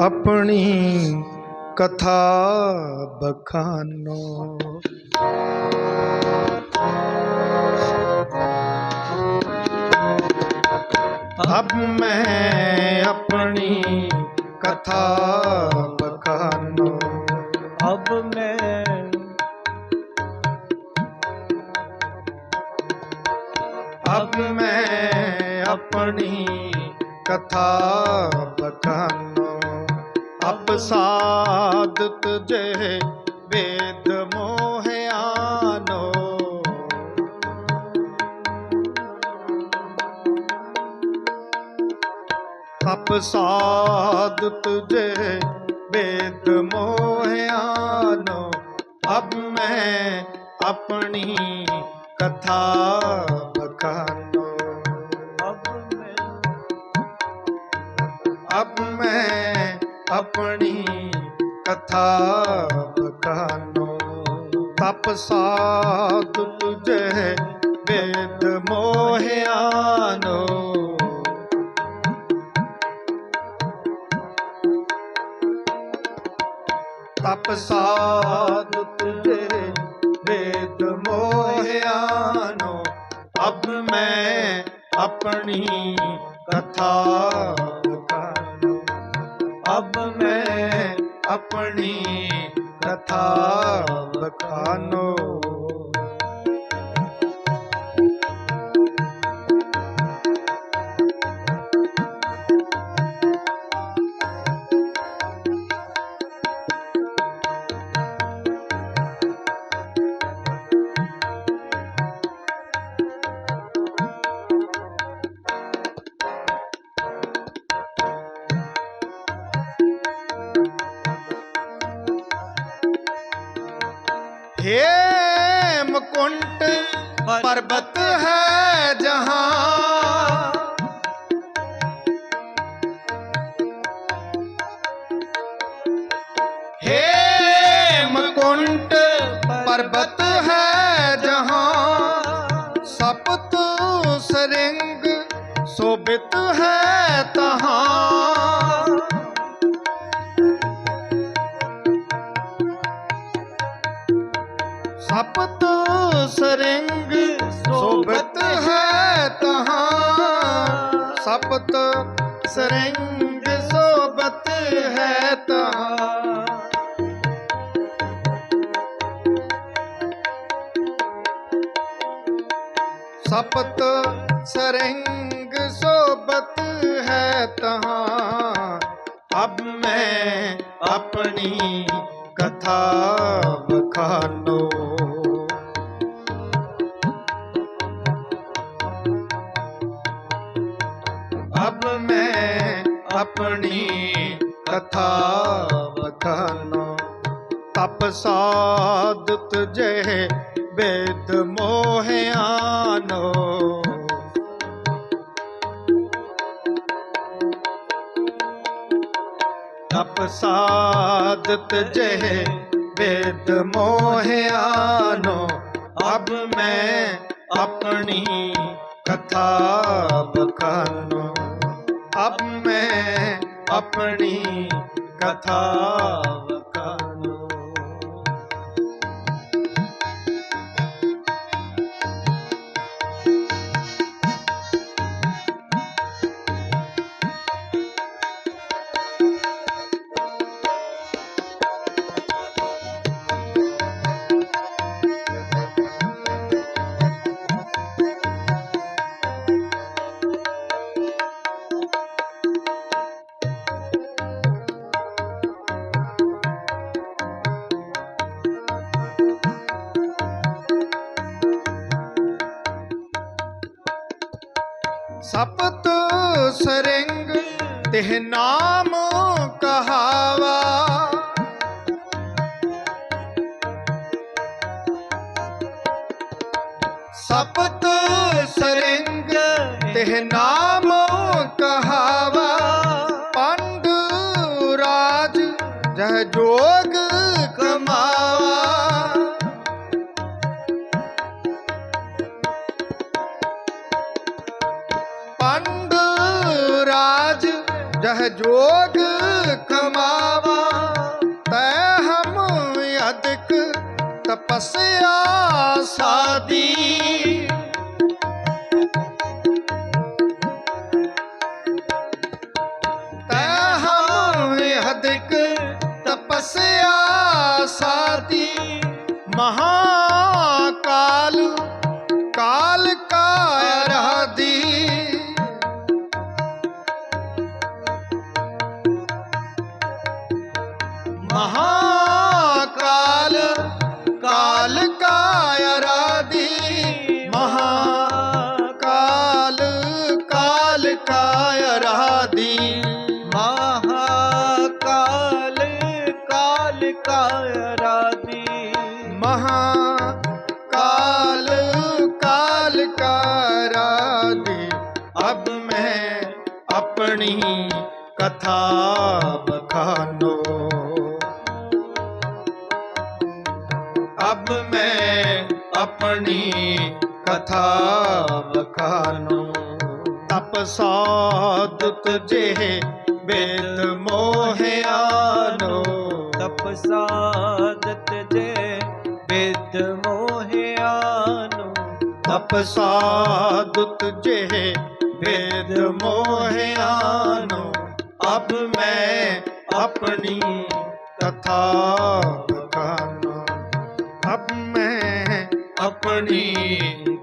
ਆਪਣੀ ਕਥਾ ਬਖਾਨੋ। ਅਬ ਮੈਂ ਆਪਣੀ ਕਥਾ ਬਖਾਨੋ। ਅਬ ਮੈਂ ਅਬ ਮੈਂ ਆਪਣੀ ਕਥਾ ਸਾਧਤ ਜਹ ਵੇਦ ਮੋਹਿਆਨੋ। ਸਪ ਸਾਧਤ ਜਹ ਵੇਦ ਮੋਹਿਆਨੋ ਅਬ ਮੈਂ ਆਪਣੀ ਕਥਾ ਬਖਾਨੋ। ਅਬ ਮੈਂ ਅਬ ਮੈਂ ਆਪਣੀ ਕਥਾ ਬਖਾਨੋ ਤਪ ਸਾਧ ਤੁਝੇ ਵੇਦ ਮੋਹਿਆਨੋ। ਤਪ ਸਾਧ ਤੁਝੇ ਵੇਦ ਮੋਹਿਆਨੋ। ਅਬ ਮੈਂ ਆਪਣੀ ਕਥਾ ਅਬ ਮੈਂ ਆਪਣੀ ਕਥਾ ਬਖਾਨੋ हे मुकुंट पर्वत है जहां हे मुकुंट पर्वत है जहां सपत सरिंग शोभित है तहां ਸਪਤ ਸਰੰਗ ਸੋਬਤ ਹੈ ਤਹਾਂ। ਸਪਤ ਸਰੰਗ ਸੋਬਤ ਹੈ ਤਹਾਂ। ਸਪਤ ਸਰੰਗ ਸੋਭਤ ਹੈ ਤਹਾਂ। ਅਬ ਮੈਂ ਆਪਣੀ ਕਥਾ ਬਖਾਨੋ ਆਪਣੀ ਕਥਾ ਬਖਾਨੋ ਤਪ ਸਾਧਤ ਜੇ ਬੇਦ ਮੋਹਿਆਨੋ। ਤਪ ਸਾਧਤ ਜੇ ਵੇਦ ਮੋਹਿਆਨੋ। ਅਬ ਮੈਂ ਆਪਣੀ ਕਥਾ ਬਖਾਨੋ ਅਬ ਮੈਂ ਆਪਣੀ ਕਥਾ ਸਪਤ ਸਰੰਗ ਤਿਹ ਨਾਮ ਕਹਾਵਾ। ਸਪਤ ਸਰੰਗ ਤਿਹ ਨਾਮ ਕਹਾਵਾ। ਪੰਡ ਰਾਜ ਜਹ ਜੋਗ ਪੰਡ ਰਾਜ ਜਹ ਜੋਗ ਕਮਾਵਾ ਤੈ ਹਮ ਅਦਿਕ ਤਪਸਿਆ ਸਾਦੀ ਥਾਪ ਖਾਨੋ ਅਬ ਮੈਂ ਆਪਣੀ ਕਥਾ ਵਖਾਨੋ ਤਪ ਸਾਧਕ ਜੇ ਬੇਦ ਮੋਹਿਆਨੋ। ਤਪ ਸਾਧਤ ਜੇ ਬੇਦ ਮੋਹਿਆਨੋ। ਤਪ ਸਾਧਕ ਜੇ ਬੇਦ ਮੋਹਿਆਨੋ। ਅਬ ਮੈਂ ਆਪਣੀ ਕਥਾ ਬਖਾਨਾ ਅਬ ਮੈਂ ਆਪਣੀ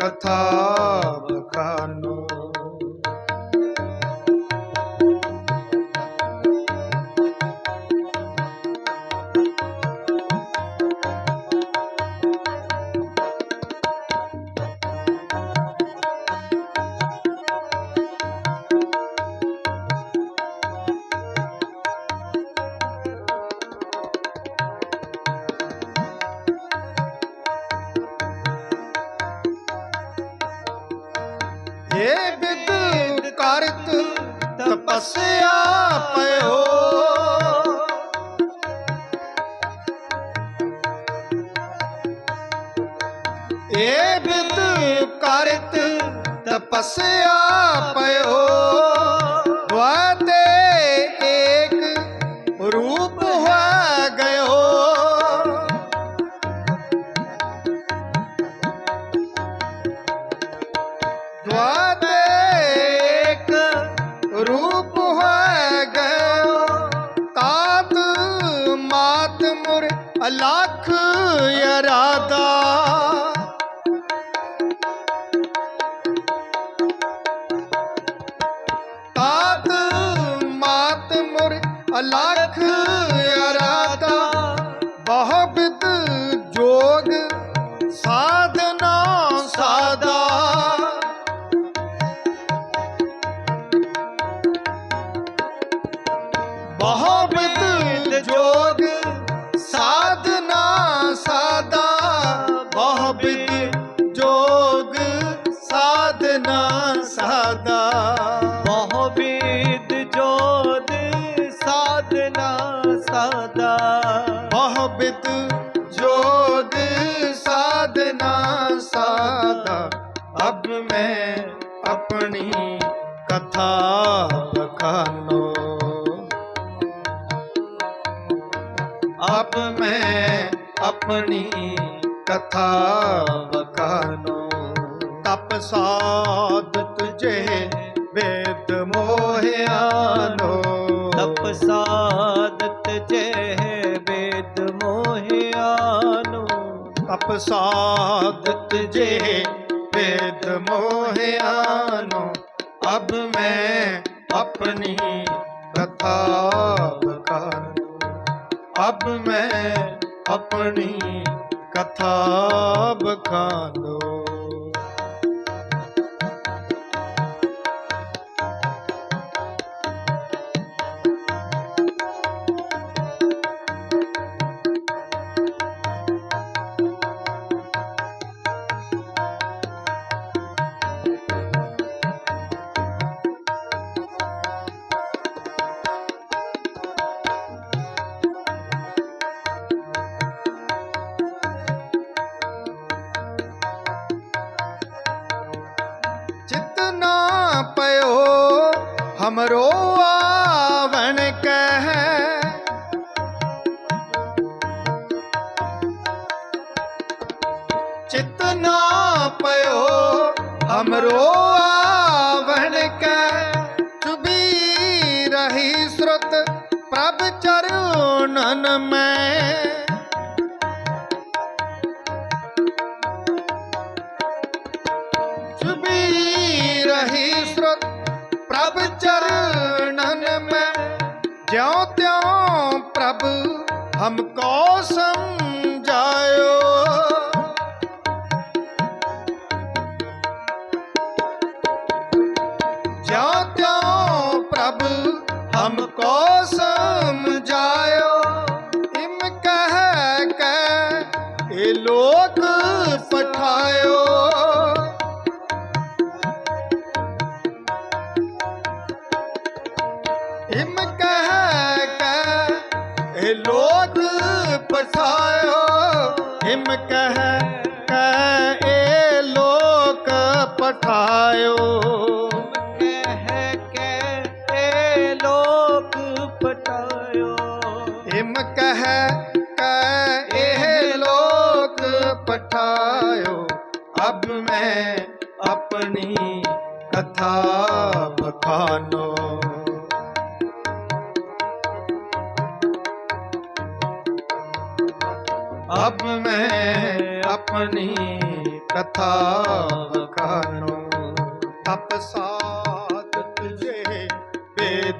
ਕਥਾ ਬਖਾਨੋ ਏ ਬਿਤ ਕਰਤ ਤਪਸਿਆ ਪਇਓ। ਵਾਤੇ ਏਕ ਰੂਪ ਹੋ ਗਇਓ। ਵਾਤੇ ਏਕ ਰੂਪ ਹੋ ਗਇਓ। ਤਾਤ ਮਾਤ ਮੁਰ ਅਲਖ ਯਰਾਦਾ। लौट ਆਪ ਮੈਂ ਆਪਣੀ ਕਥਾ ਵਕਾਨੋ ਤਪ ਸਾਧਤ ਜੇ ਵੇਦ ਮੋਹਿਆਨੋ। ਤਪ ਸਾਧਤ ਜੇ ਵੇਦ ਮੋਹਿਆਨੋ। ਤਪ ਸਾਧਤ ਜੇ ਵੇਦ ਮੋਹਿਆਨੋ। ਅਬ ਮੈਂ ਆਪਣੀ ਕਥਾ ਅਬ ਮੈਂ ਆਪਣੀ ਕਥਾ ਬਖਾਲੋ ਸੁਰਤ ਪ੍ਰਭ ਚਰੂਨਨ ਮੈਂ। ਜੁਬੀ ਰਹੀ ਸੁਰਤ ਪ੍ਰਭ ਚਰਨਨ ਮੈਂ। ਜਿਉ ਤਿਉ ਪ੍ਰਭ ਹਮ ਕੋ ਸਮ हमको समझायो इम कह के ये लोक पठायो हिम कह के ए लोक पठायो हिम कह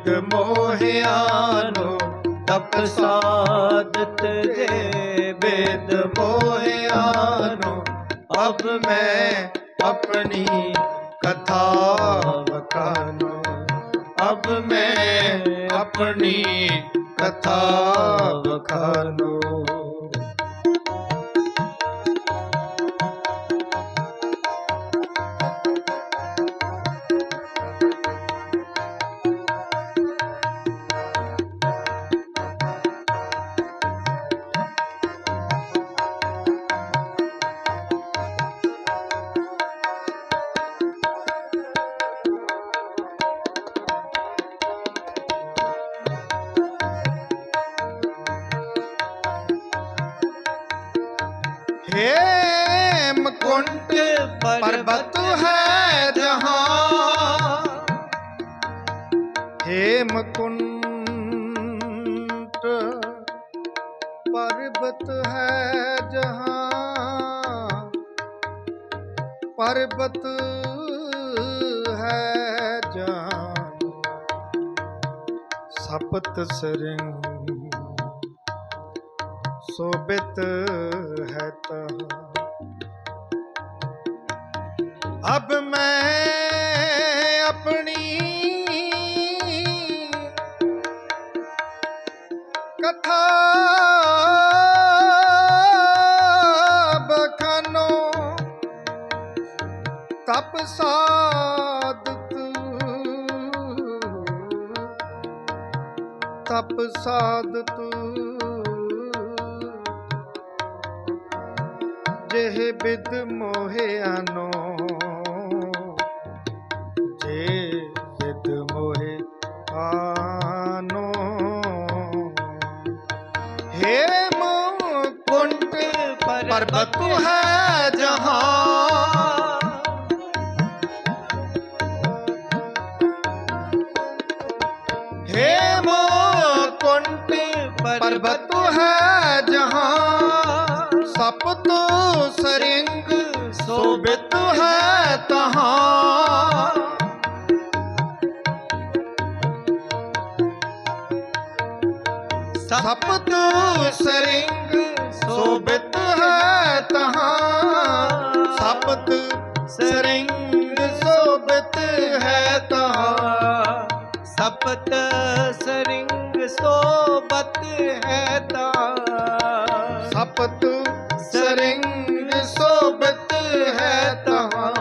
ਝੂਠ ਮੋਹਿਆ ਨੂੰ ਤਪ ਸਾਧਤ ਜੇ ਬੇਦ ਮੋਹਿਆ ਅਬ ਮੈਂ ਆਪਣੀ ਕਥਾ ਵਖਾਨੋ ਅਬ ਮੈਂ ਆਪਣੀ ਕਥਾ ਵਖਾਨੋ ਕੁੰਟ। ਪਰਬਤ ਹੈ ਜਹਾਂ। ਪਰਬਤ ਹੈ ਜਹਾਂ। ਸਪਤ ਸਰੰ ਸੋਬਿਤ ਹੈ ਤਾ ਅਬ ਮੈਂ ਆਪਣੀ ਬਖਨੋ ਤਪ ਸਾਧਤ ਤਪ ਸਾਧਤ। ਜਹ ਬਿਦ ਮੋਹਿਆਨੋ पर्वत है जहाँ हे कुंट पर्वत है जहाँ सपत सरिंग शोभित है तहाँ सपत सरिंग है तहाँ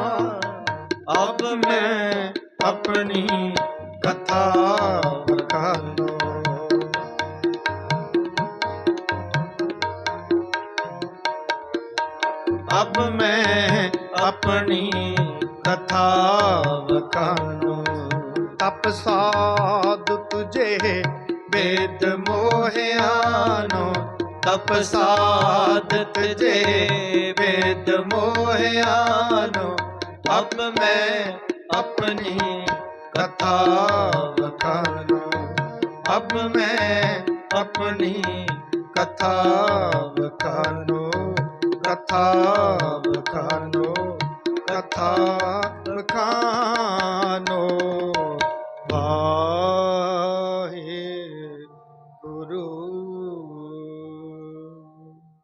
अब मैं अपनी कथा बखानो अब मैं अपनी कथा बखानो तप साध तुझे वेद मोहियानो तप साधत जे ਅਬ ਮੈਂ ਆਪਣੀ ਕਥਾ ਵਖਾਨਾ ਅਬ ਮੈਂ ਆਪਣੀ ਕਥਾ ਵਖਾਨੋ ਕਥਾ ਵਖਾਨੋ ਕਥਾ ਵਖਾਨੋ ਬਾ